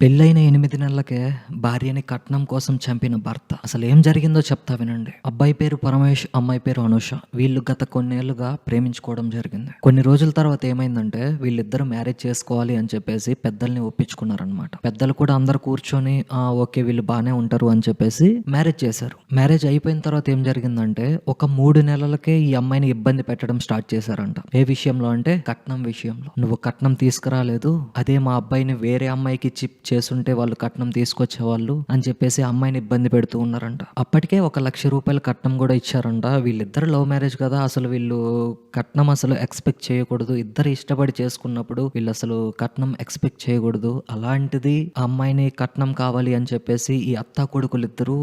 పెళ్ళైన ఎనిమిది నెలలకే భార్యని కట్నం కోసం చంపిన భర్త. అసలు ఏం జరిగిందో చెప్తా వినండి. అబ్బాయి పేరు పరమేష్ అమ్మాయి పేరు అనుష. వీళ్ళు గత కొన్నేళ్ళుగా ప్రేమించుకోవడం జరిగింది. కొన్ని రోజుల తర్వాత ఏమైందంటే వీళ్ళిద్దరు మ్యారేజ్ చేసుకోవాలి అని చెప్పేసి పెద్దల్ని ఒప్పించుకున్నారనమాట పెద్దలు కూడా అందరు కూర్చొని "ఆ, ఓకే వీళ్ళు బాగానే ఉంటారు అని చెప్పేసి మ్యారేజ్ చేశారు. మ్యారేజ్ అయిపోయిన తర్వాత ఏం జరిగిందంటే ఒక మూడు నెలలకే ఈ అమ్మాయిని ఇబ్బంది పెట్టడం స్టార్ట్ చేశారంట. ఏ విషయంలో అంటే కట్నం విషయంలో. నువ్వు కట్నం తీసుకురాలేదు అదే మా అబ్బాయిని వేరే అమ్మాయికి ఇచ్చి చేసుంటే వాళ్ళు కట్నం తీసుకొచ్చేవాళ్ళు అని చెప్పేసి అమ్మాయిని ఇబ్బంది పెడుతూ ఉన్నారంట. అప్పటికే ఒక లక్ష రూపాయల కట్నం కూడా ఇచ్చారంట. వీళ్ళిద్దరు లవ్ మ్యారేజ్ కదా అసలు వీళ్ళు కట్నం అసలు ఎక్స్పెక్ట్ చేయకూడదు. ఇద్దరు ఇష్టపడి చేసుకున్నప్పుడు వీళ్ళు అసలు కట్నం ఎక్స్పెక్ట్ చేయకూడదు. అలాంటిది ఆ అమ్మాయిని కట్నం కావాలి అని చెప్పేసి ఈ అత్త కొడుకులు ఇద్దరు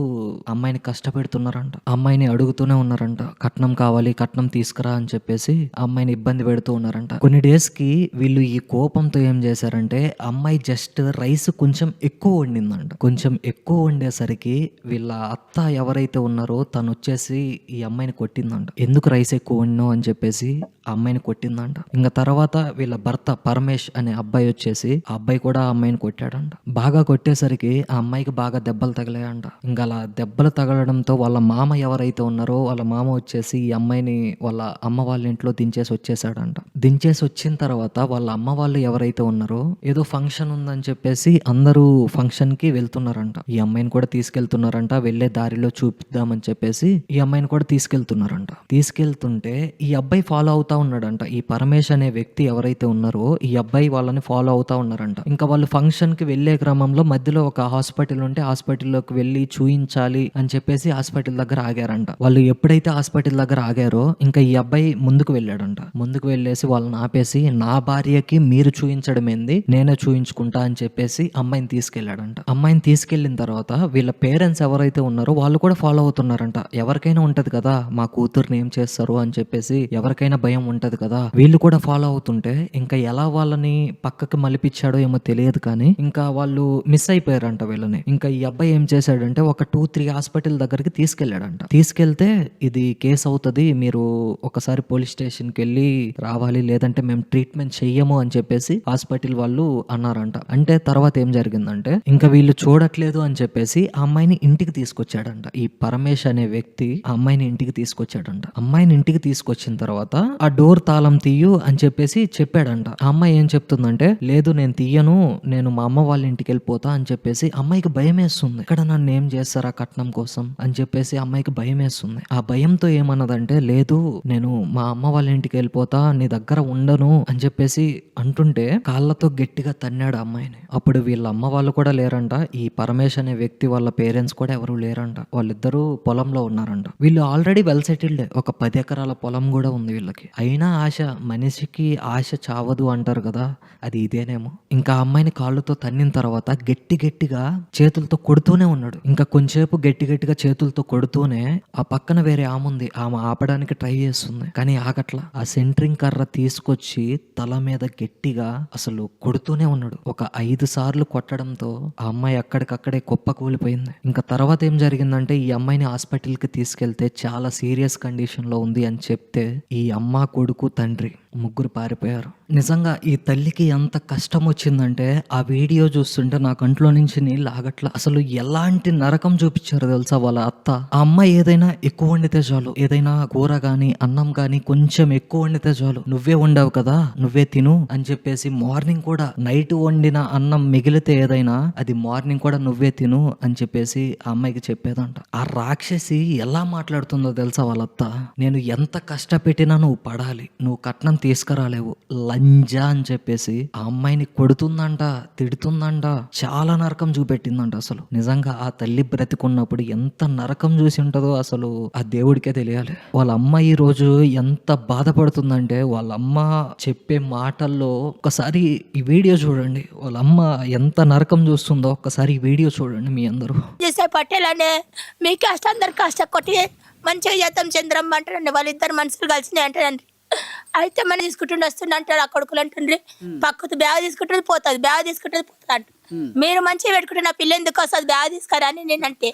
అమ్మాయిని కష్టపెడుతున్నారంట. అమ్మాయిని అడుగుతూనే ఉన్నారంట కట్నం కావాలి కట్నం తీసుకురా అని చెప్పేసి అమ్మాయిని ఇబ్బంది పెడుతూ ఉన్నారంట. కొన్ని డేస్కి వీళ్ళు ఈ కోపంతో ఏం చేశారంటే అమ్మాయి జస్ట్ రైస్ కొంచెం ఎక్కువ వండిందంట. కొంచెం ఎక్కువ వండేసరికి వీళ్ళ అత్త ఎవరైతే ఉన్నారో తను వచ్చేసి ఈ అమ్మాయిని కొట్టిందంట. ఎందుకు రైస్ ఎక్కువ వండినావు? అని చెప్పేసి ఆ అమ్మాయిని కొట్టిందంట. ఇంకా తర్వాత వీళ్ళ భర్త పరమేష్ అనే అబ్బాయి వచ్చేసి ఆ అబ్బాయి కూడా ఆ అమ్మాయిని కొట్టాడంట. బాగా కొట్టేసరికి ఆ అమ్మాయికి బాగా దెబ్బలు తగిలాయంట. ఇంకా అలా దెబ్బలు తగలడంతో వాళ్ళ మామ ఎవరైతే ఉన్నారో వాళ్ళ మామ వచ్చేసి ఈ అమ్మాయిని వాళ్ళ అమ్మ వాళ్ళ ఇంట్లో దించేసి వచ్చేసాడంట. దించేసి వచ్చిన తర్వాత వాళ్ళ అమ్మ వాళ్ళు ఎవరైతే ఉన్నారో ఏదో ఫంక్షన్ ఉందని చెప్పేసి అందరూ ఫంక్షన్కి వెళ్తున్నారంట. ఈ అమ్మాయిని కూడా తీసుకెళ్తున్నారంట. వెళ్ళే దారిలో చూపిద్దామని చెప్పేసి ఈ అమ్మాయిని కూడా తీసుకెళ్తున్నారంట. తీసుకెళ్తుంటే ఈ అబ్బాయి ఫాలో అవుతా ఉన్నాడంట. ఈ పరమేష్ అనే వ్యక్తి ఎవరైతే ఉన్నారో ఈ అబ్బాయి వాళ్ళని ఫాలో అవుతా ఉన్నారంట. ఇంకా వాళ్ళు ఫంక్షన్కి వెళ్ళే క్రమంలో మధ్యలో ఒక హాస్పిటల్ ఉంటే హాస్పిటల్లోకి వెళ్ళి చూయించాలి అని చెప్పేసి హాస్పిటల్ దగ్గర ఆగారంట. వాళ్ళు ఎప్పుడైతే హాస్పిటల్ దగ్గర ఆగారో ఇంకా ఈ అబ్బాయి ముందుకు వెళ్ళాడంట. ముందుకు వెళ్ళేసి వాళ్ళని ఆపేసి నా భార్యకి మీరు చూయించడం ఏంది నేనే చూయించుకుంటా అని చెప్పేసి అమ్మాయిని తీసుకెళ్ళాడంట. అమ్మాయిని తీసుకెళ్ళిన తర్వాత వీళ్ళ పేరెంట్స్ ఎవరైతే ఉన్నారో వాళ్ళు కూడా ఫాలో అవుతున్నారంట. ఎవరికైనా ఉంటది కదా మా కూతుర్ని ఏం చేస్తారు అని చెప్పేసి ఎవరికైనా భయం ఉంటది కదా. వీళ్ళు కూడా ఫాలో అవుతుంటే ఇంకా ఎలా వాళ్ళని పక్కకి మలిపించాడో ఏమో తెలియదు కానీ ఇంకా వాళ్ళు మిస్ అయిపోయారంట వీళ్ళని. ఇంకా ఈ అబ్బాయి ఏం చేశాడంటే ఒక టూ త్రీ హాస్పిటల్ దగ్గరికి తీసుకెళ్ళాడంట తీసుకెళ్తే ఇది కేసు అవుతుంది మీరు ఒకసారి పోలీస్ స్టేషన్కి వెళ్ళి రావాలి లేదంటే మేము ట్రీట్మెంట్ చెయ్యము అని చెప్పేసి హాస్పిటల్ వాళ్ళు అన్నారంట. అంటే తర్వాత ఏం జరిగిందంటే ఇంకా వీళ్ళు చూడట్లేదు అని చెప్పేసి ఆ అమ్మాయిని ఇంటికి తీసుకొచ్చాడంట. ఈ పరమేష్ అనే వ్యక్తి ఆ అమ్మాయిని ఇంటికి తీసుకొచ్చాడంట. అమ్మాయిని ఇంటికి తీసుకొచ్చిన తర్వాత ఆ డోర్ తాళం తీయు అని చెప్పేసి చెప్పాడంట. ఆ అమ్మాయి ఏం చెప్తుందంటే లేదు నేను తీయను. నేను మా అమ్మ వాళ్ళ ఇంటికి వెళ్ళిపోతా అని చెప్పేసి అమ్మాయికి భయం వేస్తుంది. ఇక్కడ నన్ను ఏం చేస్తారా కట్నం కోసం? అని చెప్పేసి అమ్మాయికి భయం వేస్తుంది. ఆ భయంతో ఏమన్నదంటే లేదు నేను మా అమ్మ వాళ్ళ ఇంటికి వెళ్ళిపోతా. నీ దగ్గర ఉండను అని చెప్పేసి అంటుంటే కాళ్ళతో గట్టిగా తన్నాడు అమ్మాయిని. అప్పుడు వీళ్ళ అమ్మ వాళ్ళు కూడా లేరంట. ఈ పరమేష్ అనే వ్యక్తి వాళ్ళ పేరెంట్స్ కూడా ఎవరు లేరంట. వాళ్ళిద్దరూ పొలంలో ఉన్నారంట. వీళ్ళు ఆల్రెడీ వెల్ సెటిల్డ్ ఒక పది ఎకరాల పొలం కూడా ఉంది వీళ్ళకి. అయినా ఆశ మనిషికి ఆశ చావదు అంటారు కదా. అది ఇదేనేమో. ఇంకా అమ్మాయిని కాళ్ళతో తన్నిన తర్వాత గట్టి గట్టిగా చేతులతో కొడుతూనే ఉన్నాడు. ఇంకా కొంచెంసేపు గట్టి గట్టిగా చేతులతో కొడుతూనే ఆ పక్కన వేరే ఆమె ఉంది. ఆమె ఆపడానికి ట్రై చేస్తుంది. కానీ ఆగట్ల. ఆ సెంట్రింగ్ కర్ర తీసుకొచ్చి తల మీద గట్టిగా అసలు కొడుతూనే ఉన్నాడు. ఒక ఐదు సార్లు కొట్టడంతో ఆ అమ్మాయి అక్కడికక్కడే కుప్ప కూలిపోయింది. ఇంకా తర్వాత ఏం జరిగిందంటే ఈ అమ్మాయిని హాస్పిటల్కి తీసుకెళ్తే చాలా సీరియస్ కండిషన్లో ఉంది అని చెప్తే ఈ అమ్మ కొడుకు తండ్రి. ముగ్గురు పారిపోయారు. నిజంగా ఈ తల్లికి ఎంత కష్టం వచ్చిందంటే ఆ వీడియో చూస్తుంటే నా కంట్లో నుంచి నీళ్ళు ఆగట్ల. అసలు ఎలాంటి నరకం చూపించారు తెలుసా వాళ్ళ అత్త? ఆ అమ్మాయి ఏదైనా ఎక్కువ వండితే చాలు. ఏదైనా కూర గాని అన్నం గాని కొంచెం ఎక్కువ వండితే చాలు. నువ్వే వండావు కదా నువ్వే తిను అని చెప్పేసి మార్నింగ్ కూడా నైట్ వండిన అన్నం మిగిలితే ఏదైనా అది మార్నింగ్ కూడా నువ్వే తిను అని చెప్పేసి ఆ అమ్మాయికి చెప్పేదంట. ఆ రాక్షసి ఎలా మాట్లాడుతుందో తెలుసా వాళ్ళ అత్త? నేను ఎంత కష్టపెట్టినా నువ్వు పడాలి. నువ్వు కట్నం తీసుకురాలేవు. లంజా అని చెప్పేసి ఆ అమ్మాయిని కొడుతుందంట తిడుతుందంట చాలా నరకం చూపెట్టిందంట అసలు. నిజంగా ఆ తల్లి బ్రతికున్నప్పుడు ఎంత నరకం చూసి ఉంటుందో అసలు ఆ దేవుడికే తెలియాలి. వాళ్ళ అమ్మ ఈ రోజు ఎంత బాధపడుతుందంటే వాళ్ళ అమ్మ చెప్పే మాటల్లో ఒకసారి ఈ వీడియో చూడండి. వాళ్ళ అమ్మ ఎంత నరకం చూస్తుందో ఒక్కసారి ఈ వీడియో చూడండి మీ అందరూ. చేసే పట్టేలానే మీ కష్టం అందరు కష్ట కొట్టి మంచిగా చేద్దాం చంద్రమ్మ అంటారండి. వాళ్ళిద్దరు మనుషులు కలిసినాయి అంటారండి. అయితే మనం తీసుకుంటుండే వస్తుండే అంటారు ఆ కొడుకులు అంటుండ్రి పక్కకు బ్యాగ్ తీసుకుంటుంది పోతుంది బ్యాగ్ తీసుకుంటుంది పోతుంది అంట. మీరు మంచిగా పెట్టుకుంటే నా పిల్ల ఎందుకు వస్తుంది బ్యాగ్ తీసుకురా అని నేనంటే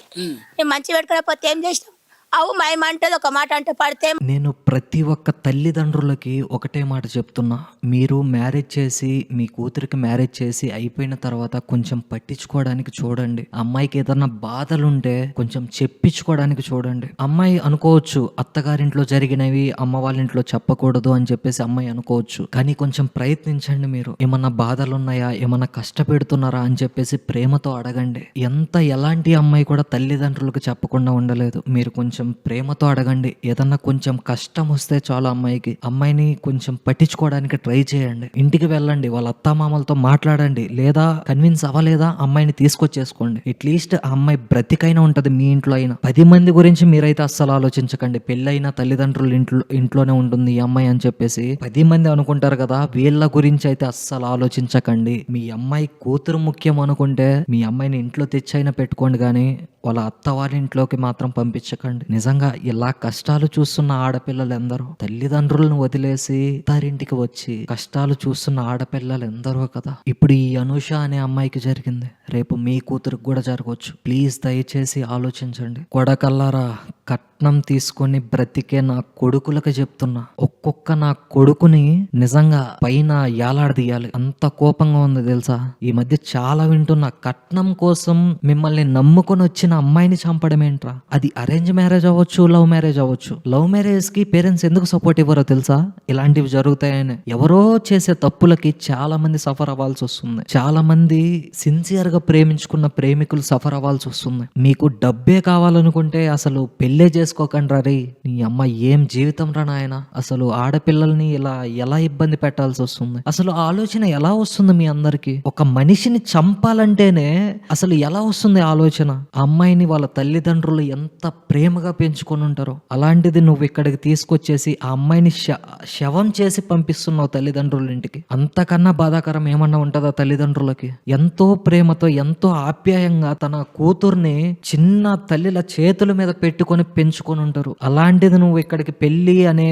నేను మంచిగా పెట్టుకునే పోతే ఏం చేసినాం? అవు మాయమంటది ఒక మాట అంటే పడితే నేను ప్రతి ఒక్క తల్లిదండ్రులకి ఒకటే మాట చెప్తున్నా. మీరు మ్యారేజ్ చేసి మీ కూతురికి మ్యారేజ్ చేసి అయిపోయిన తర్వాత కొంచెం పట్టించుకోవడానికి చూడండి. అమ్మాయికి ఏదన్నా బాధలుంటే కొంచెం చెప్పించుకోవడానికి చూడండి. అమ్మాయి అనుకోవచ్చు అత్తగారింట్లో జరిగినవి అమ్మ వాళ్ళ ఇంట్లో చెప్పకూడదు అని చెప్పేసి అమ్మాయి అనుకోవచ్చు. కానీ కొంచెం ప్రయత్నించండి మీరు. ఏమన్నా బాధలు ఉన్నాయా ఏమన్నా కష్టపెడుతున్నారా అని చెప్పేసి ప్రేమతో అడగండి. ఎంత ఎలాంటి అమ్మాయి కూడా తల్లిదండ్రులకు చెప్పకుండా ఉండలేదు. మీరు కొంచెం కొంచెం ప్రేమతో అడగండి. ఏదన్నా కొంచెం కష్టం వస్తే చాలు అమ్మాయికి. అమ్మాయిని కొంచెం పట్టించుకోవడానికి ట్రై చేయండి. ఇంటికి వెళ్ళండి. వాళ్ళ అత్తామామలతో మాట్లాడండి. లేదా కన్విన్స్ అవ్వలేదా అమ్మాయిని తీసుకొచ్చేసుకోండి. అట్లీస్ట్ ఆ అమ్మాయి బ్రతికైనా ఉంటది మీ ఇంట్లో అయినా. పది మంది గురించి మీరైతే అస్సలు ఆలోచించకండి. పెళ్ళైన తల్లిదండ్రులు ఇంట్లో ఇంట్లోనే ఉంటుంది ఈ అమ్మాయి అని చెప్పేసి. పది మంది అనుకుంటారు కదా వీళ్ళ గురించి అయితే అస్సలు ఆలోచించకండి. మీ అమ్మాయి కూతురు ముఖ్యం అనుకుంటే మీ అమ్మాయిని ఇంట్లో తెచ్చైనా పెట్టుకోండి కానీ వాళ్ళ అత్త వాళ్ళ ఇంట్లోకి మాత్రం పంపించకండి. నిజంగా ఇలా కష్టాలు చూస్తున్న ఆడపిల్లలు ఎందరో తల్లిదండ్రులను వదిలేసి అత్తారింటికి వచ్చి కష్టాలు చూస్తున్న ఆడపిల్లలు ఎందరో కదా. ఇప్పుడు ఈ అనూష అనే అమ్మాయికి జరిగింది. రేపు మీ కూతురికి కూడా జరగవచ్చు. ప్లీజ్ దయచేసి ఆలోచించండి. కొడకల్లారా కట్నం తీసుకొని బ్రతికే నా కొడుకులకు చెప్తున్నా. ఒక్కొక్క నా కొడుకుని నిజంగా పైన ఏలాడదీయాలి అంత కోపంగా ఉంది తెలుసా? ఈ మధ్య చాలా వింటున్నా కట్నం కోసం మిమ్మల్ని నమ్ముకొని వచ్చిన అమ్మాయిని చంపడం ఏంట్రా అది అరేంజ్ మ్యారేజ్ అవ్వచ్చు లవ్ మ్యారేజ్ అవ్వచ్చు. లవ్ మ్యారేజ్కి పేరెంట్స్ ఎందుకు సపోర్ట్ ఇవ్వరో తెలుసా? ఇలాంటివి జరుగుతాయని. ఎవరో చేసే తప్పులకి చాలా మంది సఫర్ అవ్వాల్సి వస్తుంది. చాలా మంది సిన్సియర్గా ప్రేమించుకున్న ప్రేమికులు సఫర్ అవ్వాల్సి వస్తుంది. మీకు డబ్బే కావాలనుకుంటే అసలు పెళ్ళే చేసుకోకండి రీ. నీ అమ్మ ఏం జీవితం రా నాయన? అసలు ఆడపిల్లల్ని ఇలా ఎలా ఇబ్బంది పెట్టాల్సి వస్తుంది? అసలు ఆలోచన ఎలా వస్తుంది మీ అందరికి? ఒక మనిషిని చంపాలంటేనే అసలు ఎలా వస్తుంది ఆలోచన? అమ్మ అమ్మాయిని వాళ్ళ తల్లిదండ్రులు ఎంత ప్రేమగా పెంచుకొని ఉంటారో అలాంటిది నువ్వు ఇక్కడికి తీసుకొచ్చేసి ఆ అమ్మాయిని శ- శవం చేసి పంపిస్తున్నావు తల్లిదండ్రుల ఇంటికి. అంతకన్నా బాధాకరం ఏమన్నా ఉంటుందా తల్లిదండ్రులకి? ఎంతో ప్రేమతో ఎంతో ఆప్యాయంగా తన కూతుర్ని చిన్న తల్లిల చేతుల మీద పెట్టుకొని పెంచుకొని ఉంటారు. అలాంటిది నువ్వు ఇక్కడికి పెళ్ళి అనే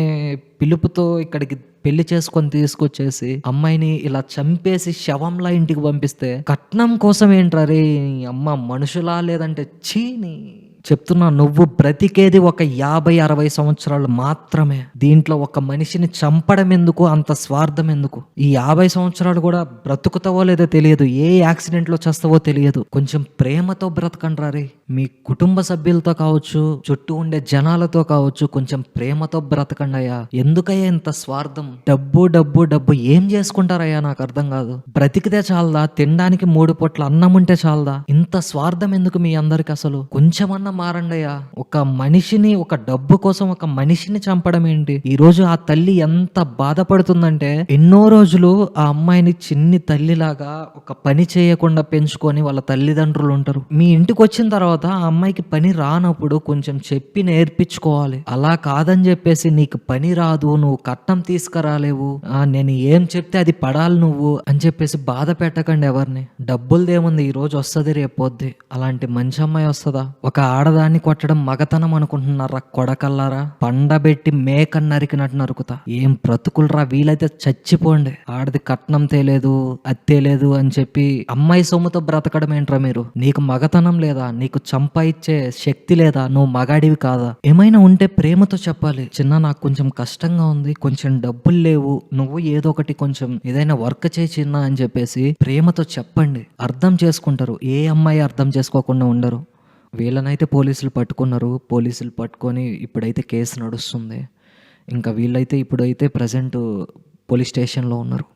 పిలుపుతో ఇక్కడికి పెళ్ళి చేసుకొని తీసుకొచ్చేసి అమ్మాయిని ఇలా చంపేసి శవంలా ఇంటికి పంపిస్తే కట్నం కోసం ఏంట్రా రే అమ్మ మనుషులా లేదంటే చీని. చెప్తున్నా నువ్వు బ్రతికేది ఒక యాభై అరవై సంవత్సరాలు మాత్రమే. దీంట్లో ఒక మనిషిని చంపడం ఎందుకు? అంత స్వార్థం ఎందుకు? ఈ యాభై సంవత్సరాలు కూడా బ్రతుకుతావో లేదో తెలియదు. ఏ యాక్సిడెంట్లో చేస్తావో తెలియదు. కొంచెం ప్రేమతో బ్రతకండి రే మీ కుటుంబ సభ్యులతో కావచ్చు చుట్టూ ఉండే జనాలతో కావచ్చు కొంచెం ప్రేమతో బ్రతకండి అయ్యా. ఎందుకయ్యా ఇంత స్వార్థం? డబ్బు డబ్బు డబ్బు ఏం చేసుకుంటారయ్యా? నాకు అర్థం కాదు. బ్రతికితే చాలదా? తినడానికి మూడు పొట్ల అన్నం ఉంటే చాలదా? ఇంత స్వార్థం ఎందుకు మీ అందరికి అసలు? కొంచెమన్నా మారండి అయ్యా ఒక మనిషిని ఒక డబ్బు కోసం ఒక మనిషిని చంపడం ఏంటి? ఈ రోజు ఆ తల్లి ఎంత బాధపడుతుందంటే ఎన్నో రోజులు ఆ అమ్మాయిని చిన్ని తల్లిలాగా ఒక పని చేయకుండా పెంచుకొని వాళ్ళ తల్లిదండ్రులు ఉంటారు. మీ ఇంటికి వచ్చిన తర్వాత ఆ అమ్మాయికి పని రానప్పుడు కొంచెం చెప్పి నేర్పించుకోవాలి. అలా కాదని చెప్పేసి నీకు పని రాదు నువ్వు కట్నం తీసుకురాలేవు నేను ఏం చెప్తే అది పడాలి నువ్వు అని చెప్పేసి బాధ పెట్టకండి ఎవరిని. డబ్బులదేముంది ఈ రోజు వస్తుంది రేపొద్ది అలాంటి మంచి అమ్మాయి వస్తుందా? ఒక ఆడదాన్ని కొట్టడం మగతనం అనుకుంటున్నారా కొడకల్లారా? పండబెట్టి మేక నరికినట్టు నరుకుతా. ఏం బ్రతుకులరా? వీలైతే చచ్చిపోండి. ఆడది కట్నం తేలేదు అది తేలేదు అని చెప్పి అమ్మాయి సొమ్ముతో బ్రతకడం ఏంట్రా మీరు? నీకు మగతనం లేదా? నీకు చంప ఇచ్చే శక్తి లేదా? నువ్వు మగాడివి కాదా? ఏమైనా ఉంటే ప్రేమతో చెప్పాలి. చిన్న నాకు కొంచెం కష్టంగా ఉంది. కొంచెం డబ్బులు లేవు. నువ్వు ఏదో ఒకటి కొంచెం ఏదైనా వర్క్ చేయి చిన్న అని చెప్పేసి ప్రేమతో చెప్పండి. అర్థం చేసుకుంటారు. ఏ అమ్మాయి అర్థం చేసుకోకుండా ఉండరు. వీళ్ళనైతే పోలీసులు పట్టుకున్నారు. పోలీసులు పట్టుకొని ఇప్పుడైతే కేసు నడుస్తుంది. ఇంకా వీళ్ళైతే ఇప్పుడైతే ప్రజెంట్ పోలీస్ స్టేషన్లో ఉన్నారు.